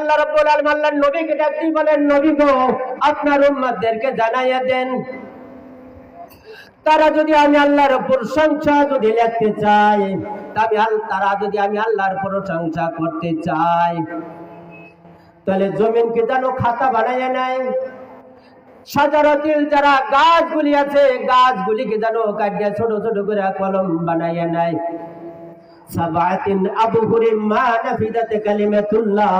আল্লাহ রাব্বুল আল্লাহর নবীকে বলেন, নবী গো, আপনার উম্মতদেরকে জানাইয়া দেন। তারা যদি আমি আল্লাহর প্রশংসা যদি লিখতে চাই তবে তারা যদি আমি আল্লাহর প্রশংসা করতে চাই তাহলে জমিনকে যেন খাতা বানাইয়া নেয়। সাজারতিল যারা গাছগুলি আছে, গাছগুলিকে যেন কাটিয়া ছোট ছোট করে কলম বানাইয়া নেয়। সাবাতিন আবু হুরিম মা নাফিদাতে কালিমাতুল্লাহ।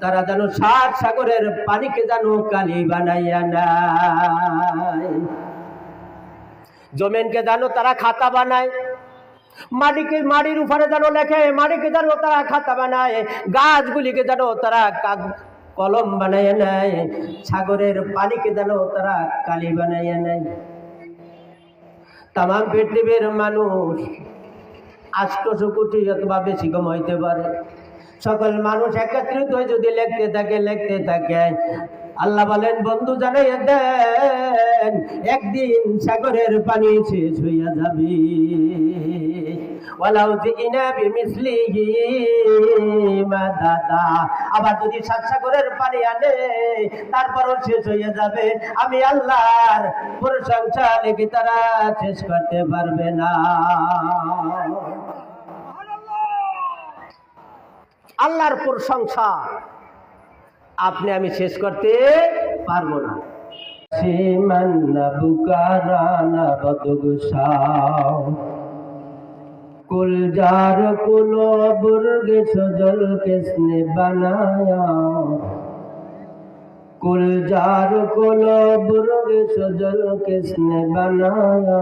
তারা যেন সাত সাগরের পানিকে যেন কালি বানাইয়া নেয়। জমিনকে জানো তারা খাতা বানায়। মাটিকে মাটির উপরে যেন লেখে মাটিকে যেন তারা খাতা বানায়। গাছগুলিকে যেন তারা কলম বানাইয়া নেয়। সাগরের পানিকে যেন তারা কালি বানাইয়া নেয়। তাম পৃথিবীর মানুষ আষ্টশো কোটি অথবা বেশি কম হইতে পারে। সকল মানুষ একত্রিত হয়ে যদি লিখতে থাকে লিখতে থাকে, আল্লাহ বলেন, বন্ধু জানাই দেন, একদিন সাগরের পানি শেষ হইয়া যাবে। আবার যদি সাত সাগরের পানি আনে, তারপরও শেষ হইয়া যাবে। আমি আল্লাহর প্রশংসা লেগে তারা শেষ করতে পারবে না। আল্লাহর প্রশংসা আপনি আমি শেষ করতে পারব না। কুলজার কুল সজল কৃষ্ণে বানায়া। কুলজার কুল সজল কৃষ্ণে বানায়া।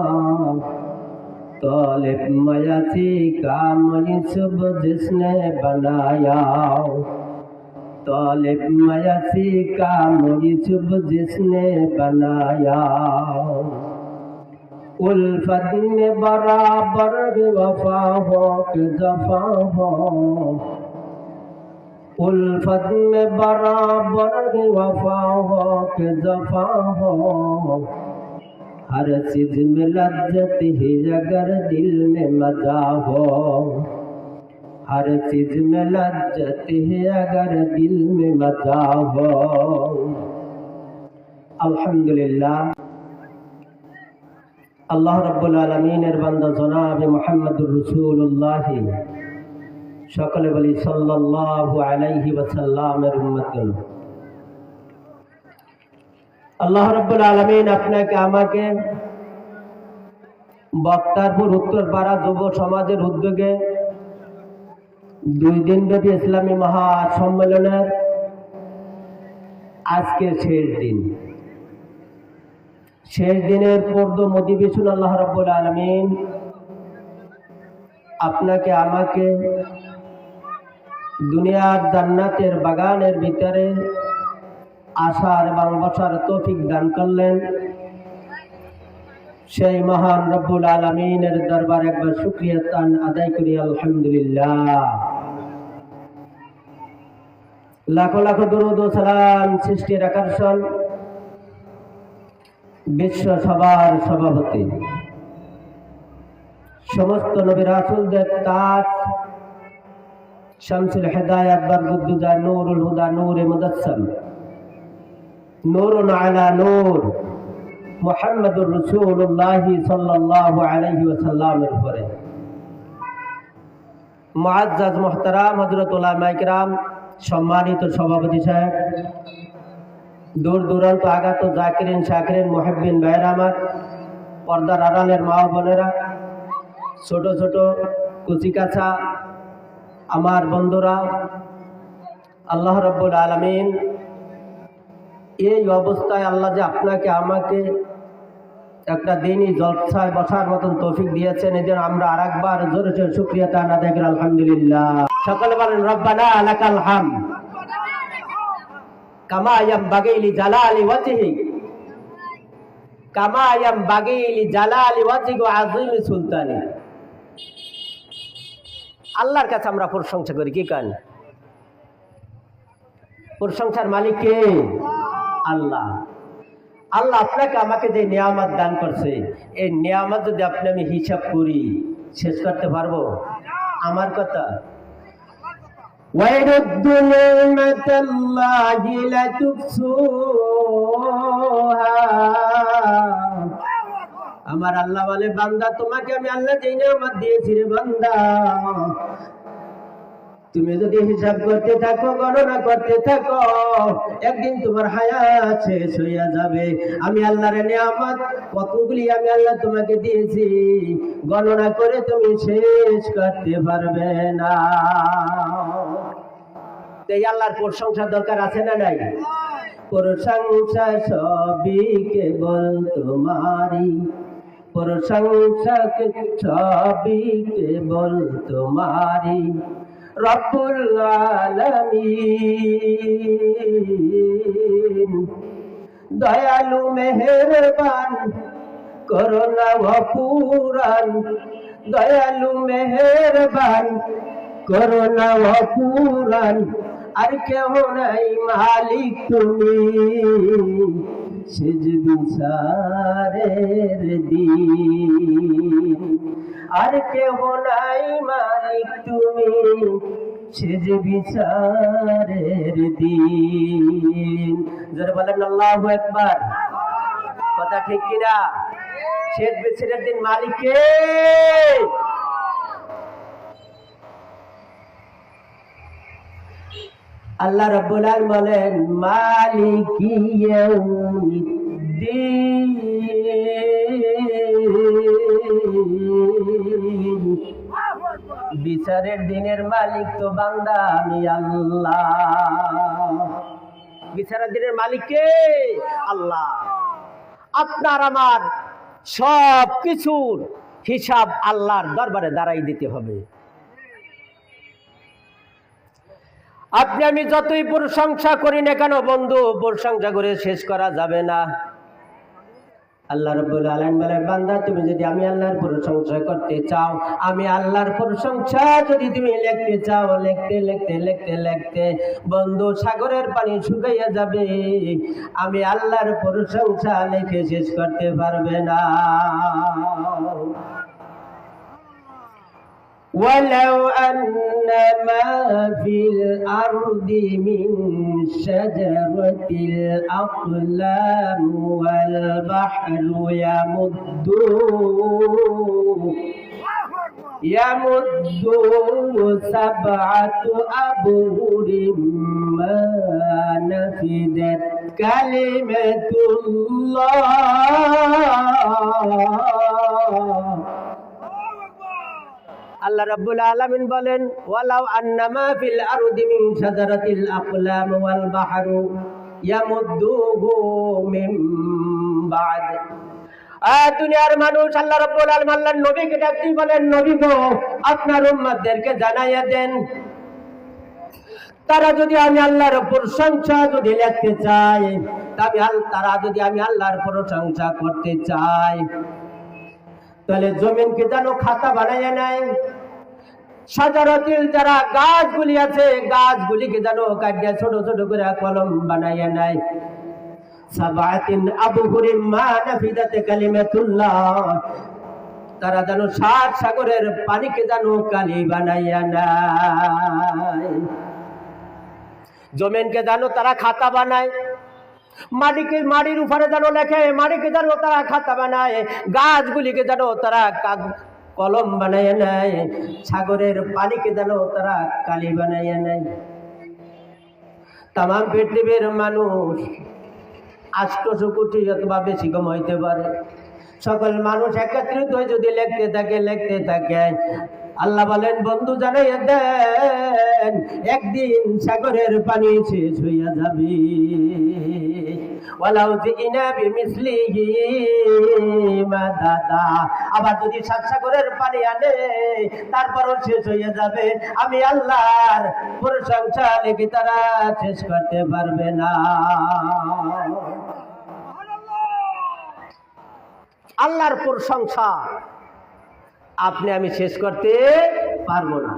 कुलो बुर्ग सजल किसने बनाया तालिब मयासी का मनीसब जिसने बनाया तालिब मयासी का मनीसब जिसने बनाया उल्फत में बराबर वफा हो कि जफा हो उल्फत में बराबर वफा हो कि जफा हो हर चीज में लज्जत ही अगर दिल में मजा हो हर चीज में लज्जत है अगर दिल में मजा हो अल्हम्दुलिल्लाह আল্লাহ রব্বুল আলমিনের বান্দা জনাবে মোহাম্মদুর রসুল্লাহ সকলে বলি সাল্লাল্লাহু আলাইহি ওয়াসাল্লামের উম্মতগণ আল্লাহ রব্বুল আলমিন আপনাকে, আমাকে বক্তারপুর উত্তর উত্তরপাড়া যুব সমাজের উদ্যোগে দুই দিনব্যাপী ইসলামী মহা সম্মেলনের আজকে শেষ দিন। শেষ দিনের পর্দ মোটিভেশন আল্লাহ রাব্বুল আলমিন আপনাকে, আমাকে দুনিয়ার জান্নাতের বাগানের ভিতরে আসার এবং বসার তৌফিক দান করলেন। সেই মহান রব্বুল আলমিনের দরবার একবার শুক্রিয়া তান আদায় করি, আলহামদুলিল্লাহ। লাখো লাখো দরুদ ও সালাম সৃষ্টির আকর্ষণ বিশ্ব সভার সভাপতি। সমস্ত নবী রাসুলদের তাজ, শামসুল হেদায়াত বরগুদ্দুজা নূরুল হুদা, নূর মুদাসসাম নূরুন আলা নূর। মুহাম্মদুর রাসূলুল্লাহ সাল্লাল্লাহু আলাইহি ওয়াসাল্লামের উপরে। মুআজ্জাজ মুহতারাম, হযরত উলামা ইকরাম, সম্মানিত সভাপতি সাহেব, দূর দূরান্ত আগাত জাকিরিন শাকিরিন মোহেব্বিন আমার, পর্দার আড়ালের মা বোনেরা, ছোট ছোট কুচিকাছা আমার বন্ধুরা, আল্লাহ রব্বুল আলমিন এই অবস্থায় আল্লাহ যে আপনাকে, আমাকে একটা দিনই জলসায় বসার মতন তৌফিক দিয়েছেন। এই আমরা আর একবার জোরে জোরে শুক্রিয়া তান আদায় করি আলহামদুলিল্লাহ। সকলে বলেন, রব্বানা আলাকাল হাম কামা ইয়ামবাগি লিজালালি ওয়াজহি। কামা ইয়ামবাগি লিজালালি ওয়াজহি ওয়া আযীমি সুলতানি। আল্লাহর কাছে আমরা প্রশংসা করি, কি কান? প্রশংসার মালিক কে? আল্লাহ আল্লাহ আপনাকে আমাকে যে নিয়ামত দান করছে এই নিয়ামত যদি আপনি আমি হিসাব করি শেষ করতে পারবো আমার কথা وإن ردوا نعمة الله لتكسوها আমার আল্লাহ বলে বান্দা তোমাকে আমি আল্লাহ যেই আমার দিয়েছি রে বান্দা তুমি যদি হিসাব করতে থাকো, গণনা করতে থাকো, একদিন তোমার হায়াত শেষ হইয়া যাবে। আমি আল্লাহর নিয়ামত, কতগুলি আমি আল্লাহ তোমাকে দিয়েছি, গণনা করে তুমি শেষ করতে পারবে না। তো এই আল্লাহর প্রশংসা দরকার আছে না নাই? প্রশংসা সবই কেবল তোমারি প্রশংসা সবই কেবল তোমারি রব্বুল আলামিন। দয়ালু মেহেরবান করোনা অপুরান দয়ালু মেহেরবান করোনা অপুরান আর কেহ নাই মালিক তুমি। সেজ বিচারের দিন। আর কেহ নাই মালিক তুমি। সেজ বিচারের দিন। যারা বলেন আল্লাহ একবার কথা ঠিক কিনা? শেষ বিচারের দিন মালিককে আল্লাহ রাব্বুল আলামিন বলেন, মালিকি ইয়াউমিদ্দিন। বিচারের দিনের মালিক তো বান্দা, আমি আল্লাহ। বিচারের দিনের মালিক কে? আল্লাহ। আপনার আমার সব কিছুর হিসাব আল্লাহর দরবারে দাঁড়াই দিতে হবে। আপনি আমি যতই প্রশংসা করি না কেন, বন্ধু, প্রশংসা করে শেষ করা যাবে না। আল্লাহ রব্বুল আলম বলে বান্দা, তুমি যদি আমি আল্লাহর প্রশংসা করতে চাও, আমি আল্লাহর প্রশংসা যদি তুমি লিখতে চাও, লিখতে লিখতে লিখতে লিখতে বন্ধু সাগরের পানি শুকাইয়া যাবে। আমি আল্লাহর প্রশংসা লিখে শেষ করতে পারবে না। ولو أن ما في الأرض من شجرة الأقلام والبحر يمده يمده سبعة أبهر ما نفدت كلمة الله. আল্লাহ রাব্বুল আলামিন বলেন, ওয়ালাউ আন্নামা ফিল আরদি মিন শাজারাতিল আকলাম ওয়াল বাহরু ইয়ামুদ্দুহু মিন বাদ। দুনিয়ার মানুষ আল্লাহ রাব্বুল আলামিন আল্লাহর নবীকে ডাকতে বলেন, নবী গো, আপনার উম্মতদেরকে জানাইয়া দেন। তারা যদি আমি আল্লাহর প্রশংসা যদি লিখতে চাই তবে তারা যদি আমি আল্লাহর প্রশংসা করতে চায় তাহলে জমিনকে যেন খাতা বানাইয়া নেয়। সাজারতিল যারা গাছগুলি আছে, গাছগুলিকে যেন কাটিয়া ছোট ছোট করে কলম বানাইয়া নেয়। সাবাতিন আবু হুরিম মা নাফিদাতে কালিমাতুল্লাহ। তারা যেন সাত সাগরের পানিকে যেন কালি বানাইয়া নেয়। জমিনকে জানো তারা খাতা বানায়। মাটিকে মাটির উপরে যেন লেখে মাটিকে যেন তারা খাতা বানায়, গাছগুলিকে যেন তারা কলম বানাইয়া নেয়, সাগরের পানিকে যেন তারা কালি বানাইয়া নেয়। তাম পৃথিবীর মানুষ আষ্টশো কোটি অথবা বেশি কম হইতে পারে। সকল মানুষ একত্রিত হয়ে যদি লিখতে থাকে লিখতে থাকে, আল্লাহ বলেন, বন্ধু জানাইয়া দেন একদিন সাগরের পানি শেষ হইয়া যাবে। ওয়ালাউ জিনা বিমিসলিহি মাদাদা আবার যদি সাত সাগরের পানি আনে, তারপরও শেষ হইয়া যাবে। আমি আল্লাহর প্রশংসা লেগে তারা শেষ করতে পারবে না। আল্লাহর প্রশংসা আপনি আমি শেষ করতে পারব না।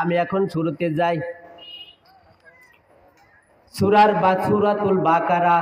আমি এখন শুরুতে যাই। সুরার বা সুরাতুল বাকারা